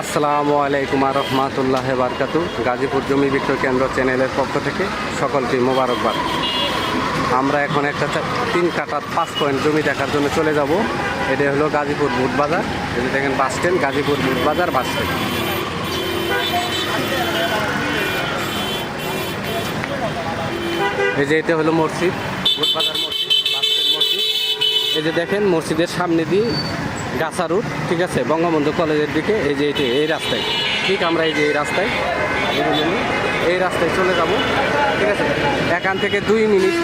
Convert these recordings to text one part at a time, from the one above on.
আসসালামু আলাইকুম রহমতুল্লাহ বারকাতু। গাজীপুর জমি বিক্রয় কেন্দ্র চ্যানেলের পক্ষ থেকে সকলকে মোবারকবাদ। আমরা এখন একটা তিন কাটার পাঁচ পয়েন্ট জমি দেখার জন্য চলে যাব। এটা হলো গাজীপুর বুট বাজার। যে দেখেন বাস স্ট্যান্ড, গাজীপুর বুট বাজার বাস স্ট্যান্ড। এই যে এটা হলো মসজিদ, বুট বাজার মসজিদ, বাস স্ট্যান্ড মসজিদ। এই যে দেখেন মসজিদের সামনে দিয়ে গাছা রুট ঠিক আছে? বঙ্গবন্ধু কলেজের দিকে, এই যে এটি, এই রাস্তায়। ঠিক আমরা এই যে এই রাস্তায় এই রাস্তায় চলে যাব, ঠিক আছে? এখান থেকে দুই মিনিট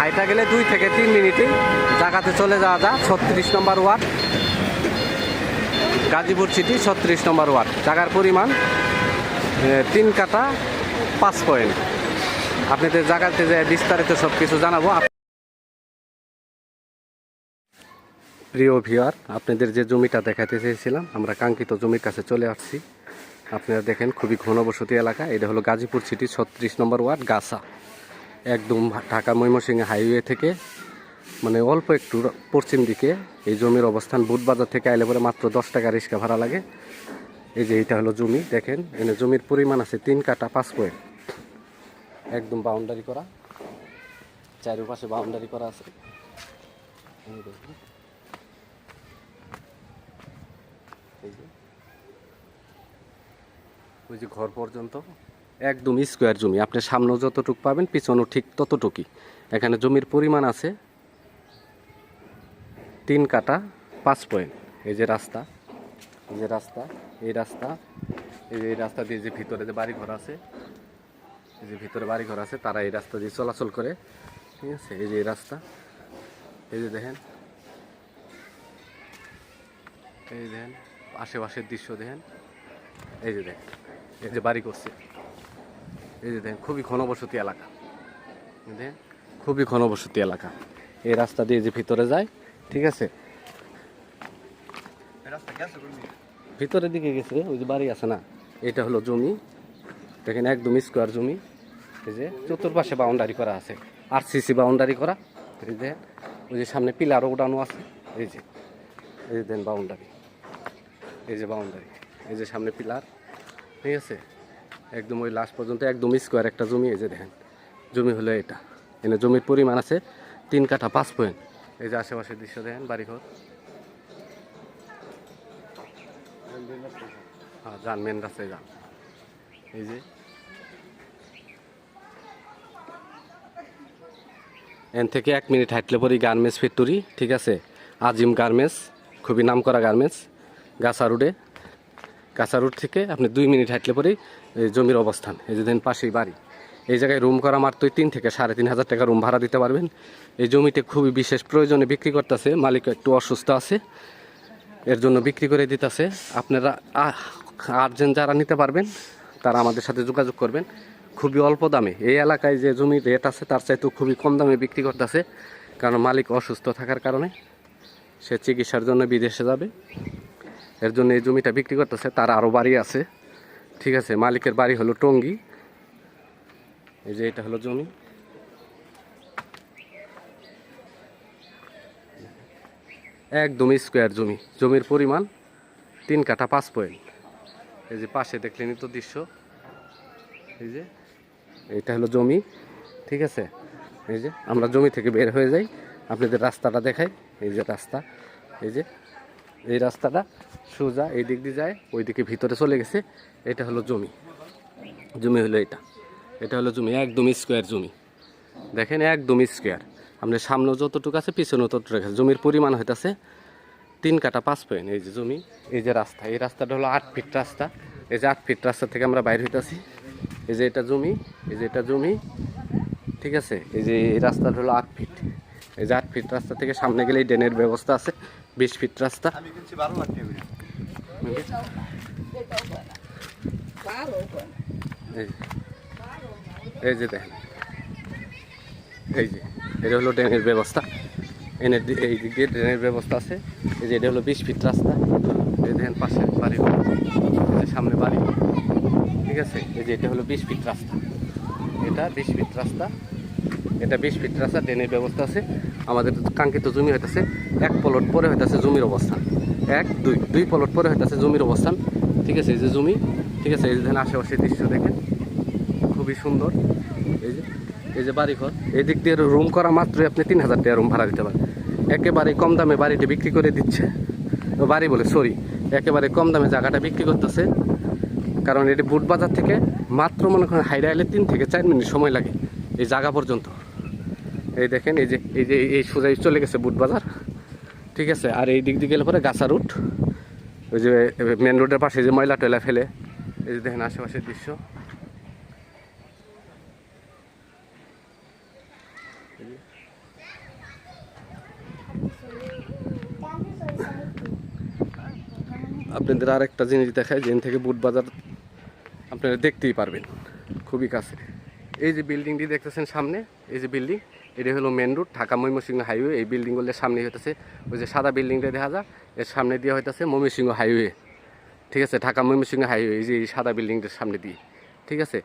হাইটা গেলে দুই থেকে তিন মিনিটে জায়গাতে চলে যাওয়া যা, ছত্রিশ নম্বর ওয়ার্ড। গাজীপুর সিটি, ছত্রিশ নম্বর ওয়ার্ড। জায়গার পরিমাণ তিন কাটা পাঁচ পয়েন্ট। আপনাদের জায়গাতে যে বিস্তারিত সব কিছু জানাব প্রিয় ভিওয়ার আপনাদের যে জমিটা দেখাতে চেয়েছিলাম, আমরা কাঙ্ক্ষিত জমির কাছে চলে আসছি। আপনারা দেখেন খুবই ঘনবসতি এলাকা, এটা হলো গাজীপুর সিটি, ছত্রিশ নম্বর ওয়ার্ড, গাছা। একদম ঢাকা ময়মনসিংহ হাইওয়ে থেকে মানে অল্প একটু পশ্চিম দিকে, এই জমির অবস্থান বুধবাজার থেকে আইলে পরে মাত্র দশ টাকা রিক্সা ভাড়া লাগে। এই যে এটা হলো জমি, দেখেন এখানে জমির পরিমাণ আছে তিন কাটা পাঁচ পয়েন্ট একদম বাউন্ডারি করা, চারিপাশে বাউন্ডারি করা আছে। এই যে। ওই যে ঘর পর্যন্ত, একদম স্কোয়ার জমি। আপনি সামনেও যতটুক পাবেন, পিছনেও ঠিক ততটুকুই। এখানে জমির পরিমাণ আছে তিন কাটা পাঁচ পয়েন্ট এই যে রাস্তা, এই যে রাস্তা, এই রাস্তা, এই যে এই রাস্তা দিয়ে যে ভিতরে যে বাড়ি ঘর আছে, এই যে ভিতরে বাড়ি ঘর আছে, তারা এই রাস্তা দিয়ে চলাচল করে। ঠিক আছে? এই যে এই রাস্তা, এই যে দেখেন, এই দেখেন আশেপাশের দৃশ্য দেখেন। এই যে দেখেন এই যে বাড়ি করছে। এই যে দেখেন খুবই ঘনবসতি এলাকা। দেখেন খুবই ঘনবসতি এলাকা। এই রাস্তা দিয়ে যে ভিতরে যায় ঠিক আছে? ভিতরের দিকে গেছে ওই যে বাড়ি আছে না? এটা হলো জমি। দেখেন একদম স্কোয়ার জমি। এই যে চতুর্পাশে বাউন্ডারি করা আছে। আর সিসি বাউন্ডারি করা। এই যে ওই যে সামনে পিলারও উঠানো আছে। এই যে এই যে দেন বাউন্ডারি। এই যে বাউন্ডারি এই যে সামনে পিলার ঠিক আছে? একদম ওই লাস্ট পর্যন্ত একদম স্কোয়ার একটা জমি, এই যে দেখেন, জমি হলো এটা। এনে জমির পরিমাণ আছে তিন কাঠা, পাঁচ পয়েন্ট এই যে আশেপাশের দৃশ্য দেখেন, বাড়িঘর। হ্যাঁ যান মেন রাস্তায় যান এই যে। এন থেকে এক মিনিট হাঁটলে পরই গার্মেন্টস ফ্যাক্টরি ঠিক আছে? আজিম গার্মেন্টস খুবই নাম করা গার্মেন্টস গাছা রোডে গাছা রোড থেকে আপনি দুই মিনিট হাঁটলে পরেই জমির অবস্থান, এই যে দেন পাশেই বাড়ি। এই জায়গায় রুম করা মাত্র তিন থেকে সাড়ে তিন হাজার টাকা রুম ভাড়া দিতে পারবেন। এই জমিতে খুবই বিশেষ প্রয়োজনে বিক্রি করতেছে, মালিক একটু অসুস্থ আছে, এর জন্য বিক্রি করে দিতেছে। আপনারা আর্জেন্ট যারা নিতে পারবেন, তারা আমাদের সাথে যোগাযোগ করবেন। খুবই অল্প দামে। এই এলাকায় যে জমির রেট আছে, তার চাইতেও খুবই কম দামে বিক্রি করতেছে। কারণ মালিক অসুস্থ থাকার কারণে সে চিকিৎসার জন্য বিদেশে যাবে। এর জন্য এই জমিটা বিক্রি করতেছে, তার আরও বাড়ি আছে। ঠিক আছে, মালিকের বাড়ি হলো টঙ্গি। এই যে এটা হলো জমি। একদম স্কোয়ার জমি। জমির পরিমাণ তিন কাঠা পাঁচ পয়েন্ট। এই যে পাশে দেখলেনই তো দৃশ্য। এই যে এইটা হলো জমি। ঠিক আছে, এই যে আমরা জমি থেকে বের হয়ে যাই। আপনাদের রাস্তাটা দেখাই। এই যে রাস্তা, এই যে এই রাস্তাটা। সোজা এই দিক দিয়ে যায়, ওই দিকে ভিতরে চলে গেছে। এটা হলো জমি। জমি হলো এটা। এটা হলো জমি, একদম স্কোয়ার জমি। দেখেন, একদম স্কোয়ার আপনার সামনে যতটুকু আছে পিছনে ততটুকু আছে। জমির পরিমাণ হইতাছে তিন কাটা পাঁচ পয়েন্ট এই যে জমি, এই যে রাস্তা। এই রাস্তাটা হলো আট ফিট রাস্তা। এই যে আট ফিট রাস্তা থেকে আমরা বাইর হইতাছি। এই যে এটা জমি, এই যে এটা জমি, ঠিক আছে? এই যে এই রাস্তাটা হলো আট ফিট এই যে আট ফিট রাস্তা থেকে সামনে গেলেই ড্রেনের ব্যবস্থা আছে। বিশ ফিট রাস্তা। এই যে- দেখেন। এই যে এটা হলো ড্রেনের ব্যবস্থা। এনে এই দিক দিয়ে ড্রেনের ব্যবস্থা আছে। এই যে এটা হলো বিশ ফিট রাস্তা। এই দেখেন পাশে বাড়ি। সামনে বাড়ি। ঠিক আছে? এই যে এটা হলো বিশ ফিট রাস্তা। এটা বিশ ফিট রাস্তা। এটা বিশ ফিট রাস্তা ড্রেনের ব্যবস্থা আছে। আমাদের কাঙ্ক্ষিত জমি হইতেছে এক পলট পরে হইতেছে জমির অবস্থান। এক, দুই দুই পলট পরে হইতেছে জমির অবস্থান। ঠিক আছে, এই যে জমি, ঠিক আছে, এই যে আশেপাশে দৃশ্য দেখেন। খুবই সুন্দর। এই যে এই যে বাড়িঘর, এই দিক দিয়ে রুম করা মাত্রই আপনি তিন হাজার টাকা রুম ভাড়া দিতে পারেন। একেবারে কম দামে বাড়িটি বিক্রি করে দিচ্ছে। বাড়ি বলে সরি একেবারে কম দামে জায়গাটা বিক্রি করতেছে। কারণ এটি বুট বাজার থেকে মাত্র মনে করেন হাইরা এলে তিন থেকে চার মিনিট সময় লাগে। এই জায়গা পর্যন্ত। এই দেখেন, এই যে এই যে, এই সোজাই চলে গেছে বুট বাজার। ঠিক আছে, আর এই দিক দিয়ে গেলে পরে গাছা রুট। ওই যে মেন রোডের পাশে যে ময়লা টয়লা ফেলে। এই যে দেখেন আশেপাশের দৃশ্য। আপনাদের আর একটা জিনিস দেখায় যেন থেকে বুট বাজার আপনারা দেখতেই পারবেন। খুবই কাছে এই যে বিল্ডিংটি দেখতেছেন সামনে, এই যে বিল্ডিং, এটি হলো main road Dhaka Mymensingh highway এই বিল্ডিংগুলোর সামনে হইতেছে ওই যে সাদা বিল্ডিংটা দেখা যায় এর সামনে দিয়ে হইতেছে ময়মনসিংহ হাইওয়ে ঠিক আছে? ঢাকা ময়মনসিংহ হাইওয়ে এই যে এই সাদা বিল্ডিংটার সামনে দিয়ে, ঠিক আছে?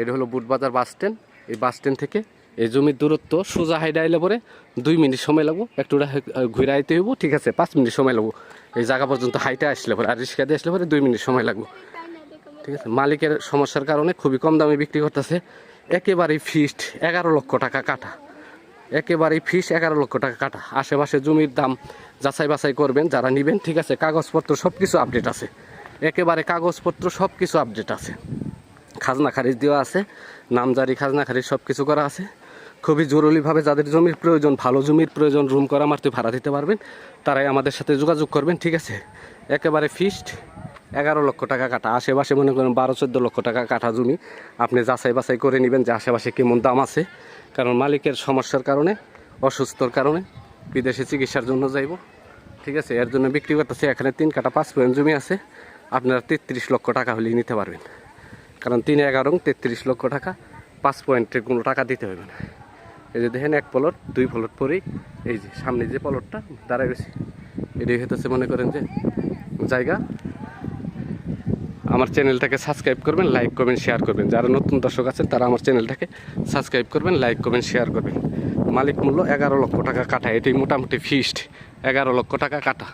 এটা হলো বুটবাজার বাস স্ট্যান্ড এই বাস স্ট্যান্ড থেকে এই জমির দূরত্ব সোজা হাইডা আইলে পরে দুই মিনিট সময় লাগবো, একটু ঘুরে আইতে হইব, ঠিক আছে? পাঁচ মিনিট সময় লাগবো, এই জায়গা পর্যন্ত হাইটে আসলে পরে, আর রিক্সা দিয়ে আসলে পরে দুই মিনিট সময় লাগবো। ঠিক আছে? মালিকের সমস্যার কারণে খুবই কম দামে বিক্রি করতেছে। একেবারেই ফিস্ট এগারো লক্ষ টাকা কাটা। একেবারেই ফিস এগারো লক্ষ টাকা কাটা। আশেপাশে জমির দাম যাচাই বাছাই করবেন, যারা নেবেন, ঠিক আছে? কাগজপত্র সব কিছু আপডেট আছে। একেবারে কাগজপত্র সব কিছু আপডেট আছে। খাজনা খারিজ দেওয়া আছে। নামজারি, খাজনা খারিজ সব কিছু করা আছে। খুবই জরুরিভাবে যাদের জমির প্রয়োজন, ভালো জমির প্রয়োজন রুম করা মারতে ভাড়া দিতে পারবেন, তারাই আমাদের সাথে যোগাযোগ করবেন, ঠিক আছে? একেবারে ফিক্সড এগারো লক্ষ টাকা কাটা, আশেপাশে মনে করেন বারো, চোদ্দ লক্ষ টাকা কাটা জমি। আপনি যাচাই বাছাই করে নেবেন যে আশেপাশে কেমন দাম আছে। কারণ মালিকের সমস্যার কারণে, অসুস্থর কারণে বিদেশে চিকিৎসার জন্য যাইব। ঠিক আছে, এর জন্য বিক্রি করতেছে এখানে তিন কাটা পাঁচ পয়েন্ট জমি আছে। আপনারা তেত্রিশ লক্ষ টাকা হলেই নিতে পারবেন। কারণ তিন এগারো তেত্রিশ লক্ষ টাকা, পাঁচ পয়েন্টে কোনো টাকা দিতে হবে না। এই যে দেখেন, এক পলট দুই পলট পরেই এই যে সামনে যে পলটটা দাঁড়ায় গেছে এটাই হতেছে মনে করেন যে জায়গা। আমার চ্যানেলটাকে সাবস্ক্রাইব করবেন লাইক করবেন শেয়ার করবেন। যারা নতুন দর্শক আছেন, তারা আমার চ্যানেলটাকে সাবস্ক্রাইব করবেন লাইক করবেন শেয়ার করবেন। মালিক মূল্য এগারো লক্ষ টাকা কাটা। এটি মোটামুটি ফিস্ট এগারো লক্ষ টাকা কাটা।